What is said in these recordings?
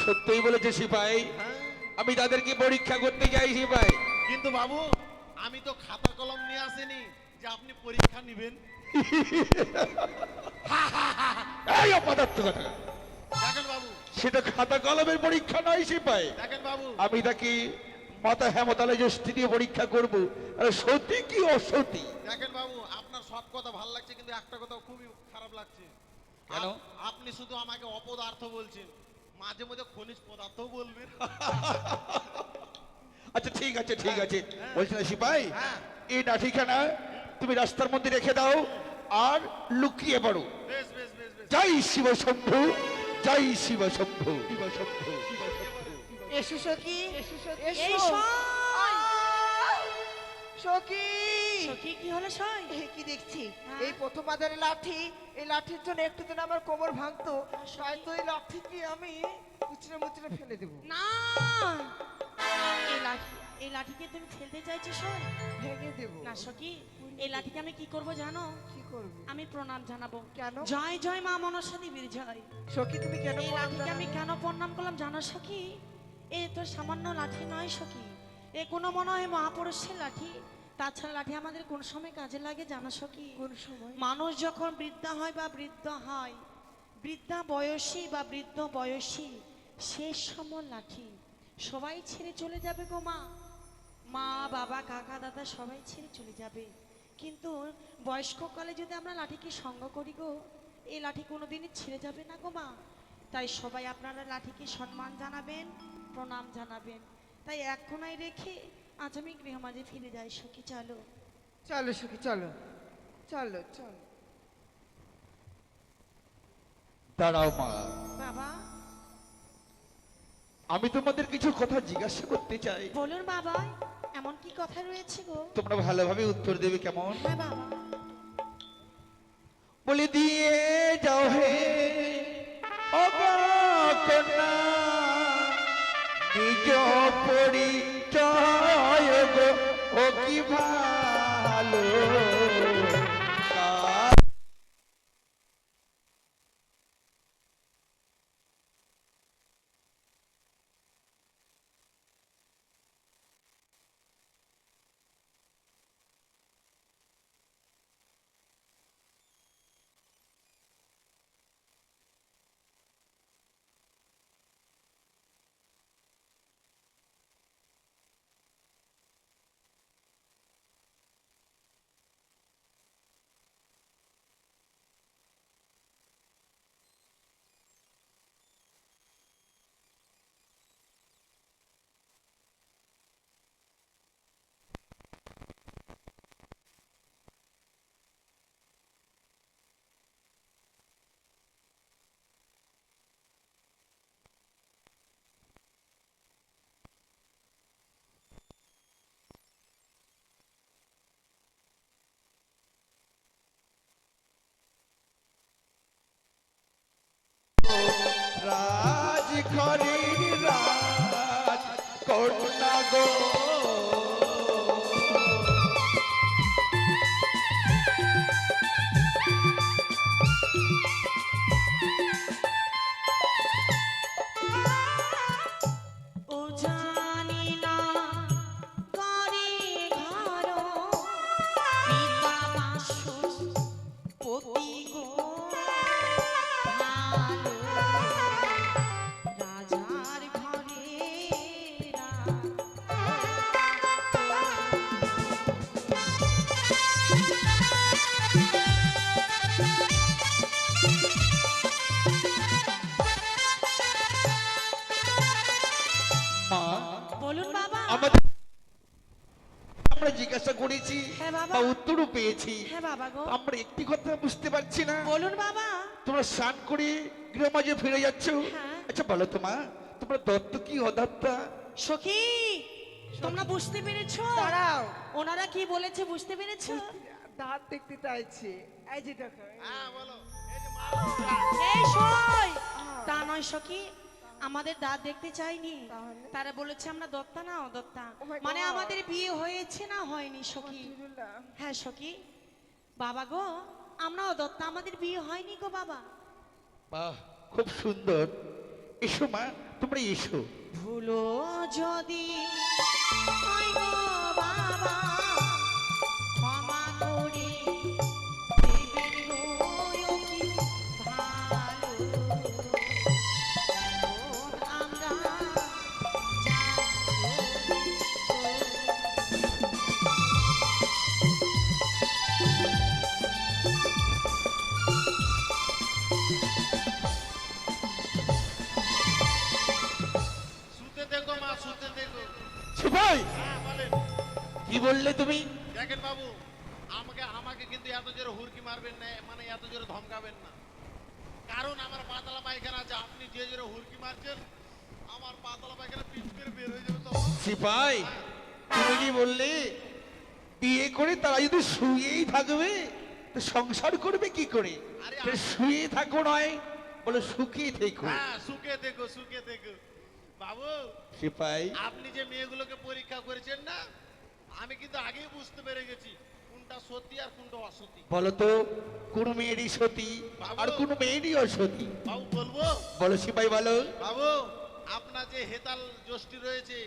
সত্যই বলেছে সিপাই। হ্যাঁ। আমি তাদেরকে পরীক্ষা করতে যাই সিপাই। কিন্তু বাবু আমি তো খাতা কলম নিয়ে আসিনি যে আপনি পরীক্ষা নেবেন। এই অপদার্থ কথা। দেখেন বাবু। সেটা খাতা কলমের পরীক্ষা নয় সিপাই। দেখেন বাবু। আমি তাকে মাথা হেমতালে যে স্থিতি পরীক্ষা করব। আরে সত্যি কি অসত্যি? দেখেন বাবু আপনার সব কথা ভালো লাগছে কিন্তু একটা কথা খুবই খারাপ লাগছে। কেন? আপনি শুধু আমাকে অপদার্থ বলছেন। মাঝে মধ্যে খনিজ পদার্থ বলবেন আচ্ছা ঠিক আছে ঠিক আছে। বলছি না সিপাই হ্যাঁ। এই লাঠিখানা তুমি রাস্তার মধ্যে রেখে দাও আর লুকিয়ে পড়ো। বেশ বেশ বেশ বেশ। জয় শিব শম্ভু জয় শিব শম্ভু শিব শম্ভু শিব শম্ভু। এসো সখী এসো এই সখী। সখী কি হলো সই? এই কি দেখছি? হ্যাঁ? এই প্রথম বাজারে লাঠি এই লাঠির জন্য একটু দিন আমার কোমর ভাঙতো তাই তো এই লাঠিকে আমি মুচড়ে মুচড়ে ফেলে দেবো? না! এই লাঠি এই লাঠিকে তুমি ফেলতে চাইছো সই? ভেঙে দেবো। না সখী এই লাঠিকে আমি কি করব জানো? কি করবি? আমি প্রণাম জানাব। কেন? জয় জয় মা মনসা দেবীর জয়। সখী তুমি কেন এই লাঠিকে আমি কেন প্রণাম করলাম জানো সখী? এ তো সামান্য লাঠি নয় সখী। এ কোনো মনে হয় মহাপুরুষের লাঠি। তাছাড়া লাঠি আমাদের কোন সময় কাজে লাগে জানো সখী? কোন সময়? মানুষ যখন বৃদ্ধা হয় বা বৃদ্ধ হয় বৃদ্ধা বয়সী বা বৃদ্ধ বয়সী শেষ সময় লাঠি। সবাই ছেড়ে চলে যাবে গো মা। মা বাবা কাকা দাদা সবাই ছেড়ে চলে যাবে। কিন্তু বয়স্ককালে যদি আমরা লাঠিকে সঙ্গ করি গো এই লাঠি কোনোদিনই ছেড়ে যাবে না গো মা। তাই সবাই আপনারা লাঠিকে সম্মান জানাবেন প্রণাম জানাবেন। তাই এক কোনায় রেখে আজ আমি গৃহমাঝে ফিরে যাই সখী চলো। চলো সখী চলো। চলো চলো। দাঁড়াও মা। বাবা। আমি তোমাদের কিছু কথা জিজ্ঞাসা করতে চাই। বলুন বাবা এমন কি কথা রয়েছে গো? তোমরা ভালোভাবে উত্তর দেবে কেমন? হ্যাঁ বাবা। বলে দিয়ে যাও হে। ও গো কন্যা নিজ গো ও কি ভালো? কন্যা গো করেছি হ্যাঁ বাবা। বা উত্তরও পেয়েছি। হ্যাঁ বাবা গো। আমরা একটি কথা বুঝতে পারছি না। বলুন বাবা। তোমরা স্নান করে গৃহমাঝে ফিরে যাচ্ছ? হ্যাঁ। আচ্ছা বলো তো মা তোমরা দত্ত কি অদত্তা? সখী তোমরা বুঝতে পেরেছ? দাঁড়াও। ওনারা কি বলেছে বুঝতে পেরেছ? দাঁত দেখতে চাইছে। এই যে দেখো হ্যাঁ বলো এই যে। মা এই সই তা নয় সখী আমাদের দাঁত দেখতে চাইনি। তারা বলেছে আমরা দত্তা না অদত্তা। Oh মানে আমাদের বিয়ে হয়েছে না হয়নি সখী? হ্যাঁ সখী? বাবা গো আমরা অদত্তা আমাদের বিয়ে হয়নি গো বাবা। বাহ খুব সুন্দর। এসো মা তোমরা এসো। ভুলো যদি কি বললে তুমি? দেখেন বাবু আমাকে আমাকে কিন্তু এত জোরে হুরকি মারবেন না মানে এত জোরে ধমকাবেন না। কারণ আমার পাতলা পায়খানা আছে আপনি যে জোরে হুরকি মারছেন আমার পাতলা পায়খানা করে বের হয়ে যাবে তো সিপাই তুমি কি বললে? বিয়ে করে তারা যদি শুয়েই থাকবে তো সংসার করবে কি করে? শুয়ে থাকো নয় বলে শুকিয়ে থেকো। হ্যাঁ সুখে দেখো সুখে দেখো বাবু সিপাই। আপনি যে মেয়েগুলোকে পরীক্ষা করেছেন না আমি কিন্তু আগেই বুঝতে পেরে গেছি কোনটা আর কোনটা অসত্যি। বলো তো কোন মেয়েরই সতী আর কোন মেয়েরই অসতী? বাবু বলব? বলো সিপাই বলো। বাবু আপনার যে হেতাল রয়েছে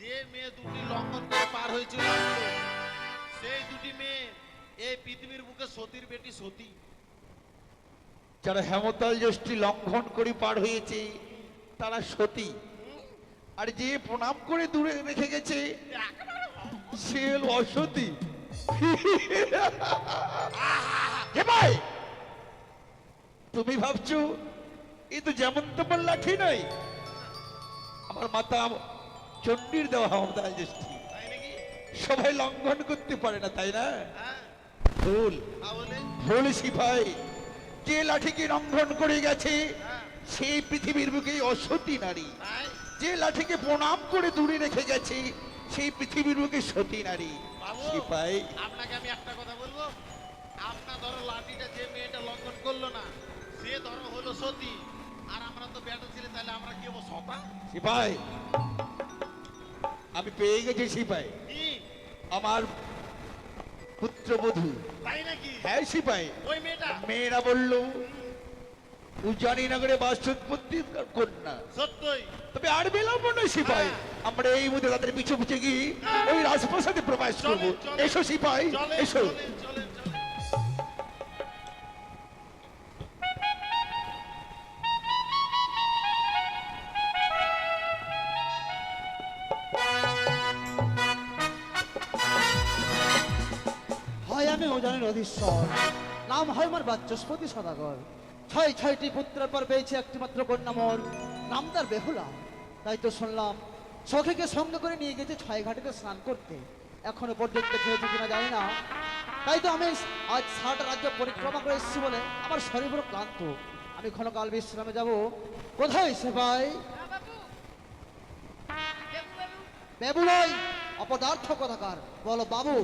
যে মেয়ে দুটি লঙ্ঘন করে পার হয়েছিল সেই দুটি মেয়ে এই পৃথিবীর বুকে সতীর বেটি সতী। যারা হেমতাল জ্যোষ্ঠী লঙ্ঘন করে পার হয়েছে তারা সতী। আর যে প্রণাম করে দূরে রেখে গেছে সে হলো অসতী ভাই! তুমি ভাবছ এ তো যেমন তেমন লাঠি নয়। আমার মাতা চণ্ডীর দেওয়া হেমতাল জ্যোষ্ঠী সবাই লঙ্ঘন করতে পারে না তাই না? হ্যাঁ। ভুল। তাহলে ভুল সিপাই যে লাঠিকে লঙ্ঘন করে গেছে হ্যাঁ। সেই পৃথিবীর বুকে অসতী নারী। যে লাঠিকে প্রণাম করে দূরে রেখে গেছে সেই পৃথিবীর বুকে সতী নারী। সিপাই। আপনাকে আমি একটা কথা বলব? আপনার ধরো লাঠিটা যে মেয়েটা লঙ্ঘন করল না সে ধরো হলো সতী। আর আমরা তো বেটা ছিলে তাহলে আমরা কি হব সতা? সিপাই। আমি পেয়ে গেছি সিপাই। আমার পুত্রবধূ। তাই নাকি? হ্যাঁ সিপাই। ওই মেয়েটা? মেয়েরা বলল উজানি নগরে বাসোৎপত্তি কন্যা। সত্যই। তবে আর বিলম্ব নয় সিপাই। আমরা এই মুহূর্তে তাদের পিছু পিছু গিয়ে ওই রাজপ্রাসাদে প্রবেশ করব। এসো সিপাই এসো। হয় আমি ওজনের অধীশ্বর। নাম হয় আমার বাচস্পতি সদাগর। ছয় ছয়টি পুত্রের পর পেয়েছে একটি মাত্র কন্যা মোর। নাম তার বেহুলা। তাই তো শুনলাম, সখীকে সঙ্গে করে নিয়ে গেছে ছয় ঘাটিতে স্নান করতে। এখনও পর্যন্ত খেয়েছে কিনা জানি না। তাই তো আমি আজ ষাট রাজ্য পরিক্রমা করে এসেছি বলে আমার শরীর বড় ক্লান্ত। আমি ক্ষণকাল বিশ্রামে যাব। কোথায় সে ভাই? বেবু অপদার্থ কথাকার। বলো, বাবু।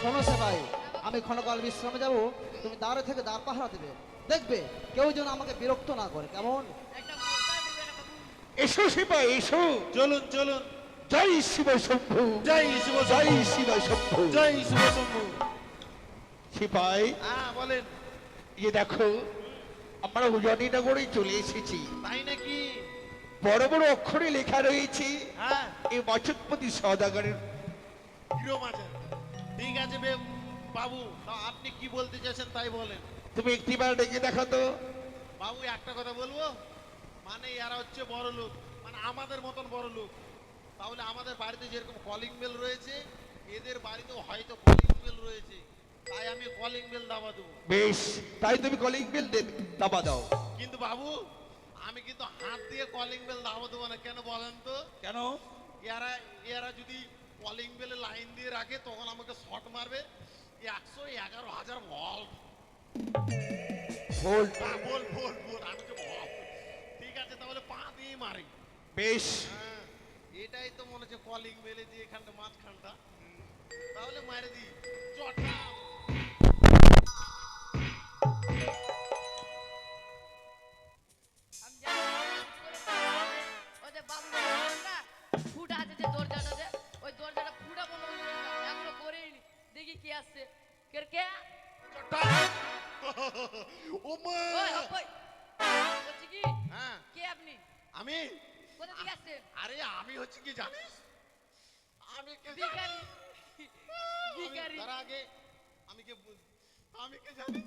শোনো সে ভাই, আমি ক্ষণকাল বিশ্রামে যাব। তুমি দাঁড়ে থেকে দাঁড় পাহারা দেবে। দেখবে কেউ যেন আমাকে বিরক্ত না করে কেমন? এসো সিপাই এসো। চলুন চলুন। জয় শিব শম্ভু। জয় শিব জয় শিব শম্ভু। জয় শিব শম্ভু। সিপাই হ্যাঁ বলেন। ইয়ে দেখো আমরা উজানি নগরে চলে এসেছি। তাই নাকি? বড় বড় অক্ষরে লেখা রয়েছে হ্যাঁ। এই বাচকপতি সদাগরের। ঠিক আছে বাবু আপনি কি বলতে চাইছেন তাই বলেন। তুমি একটিবার ডেকে দেখো তো। বাবু একটা কথা বলব? মানে এরা হচ্ছে বড় লোক। মানে আমাদের মতন বড় লোক। তাহলে আমাদের বাড়িতে যেরকম কলিং বেল রয়েছে এদের বাড়িতেও হয়তো কলিং বেল রয়েছে। তাই আমি কলিং বেল দাবা দেবো। বেশ তাই তুমি কলিং বেল দাবা দাও। কিন্তু বাবু আমি কিন্তু হাত দিয়ে কলিং বেল দাবা দেবো না। কেন বলেন তো? কেন? এরা এরা যদি কলিং বেলে লাইন দিয়ে রাখে তখন আমাকে শট মারবে। একশো এগারো হাজার ভল্ট ভোল। বল ভোল বল আমি তো ঠিক আছে তাহলে পা দিয়ে মারি। বেশ। হ্যাঁ এটাই তো মনে হচ্ছে কলিং বেলে দিয়ে এখানটা মাঝখানটা। তাহলে মারে দি চটা ও মা ওই, ওই। বলছি কি, হ্যাঁ কে আপনি? আমি কোথা থেকে আসছেন আরে আমি হচ্ছে কি জানিস আমি কে ভিখারি আমি- ভিখারি তার আগে আমি কে বুঝ- আমি কে জানিস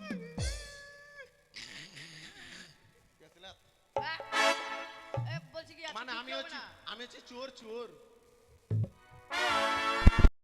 আহ, এ, বলছি কি আজকে মানে আমি ভিক্ষা হচ্ছি না? আমি হচ্ছে চোর চোর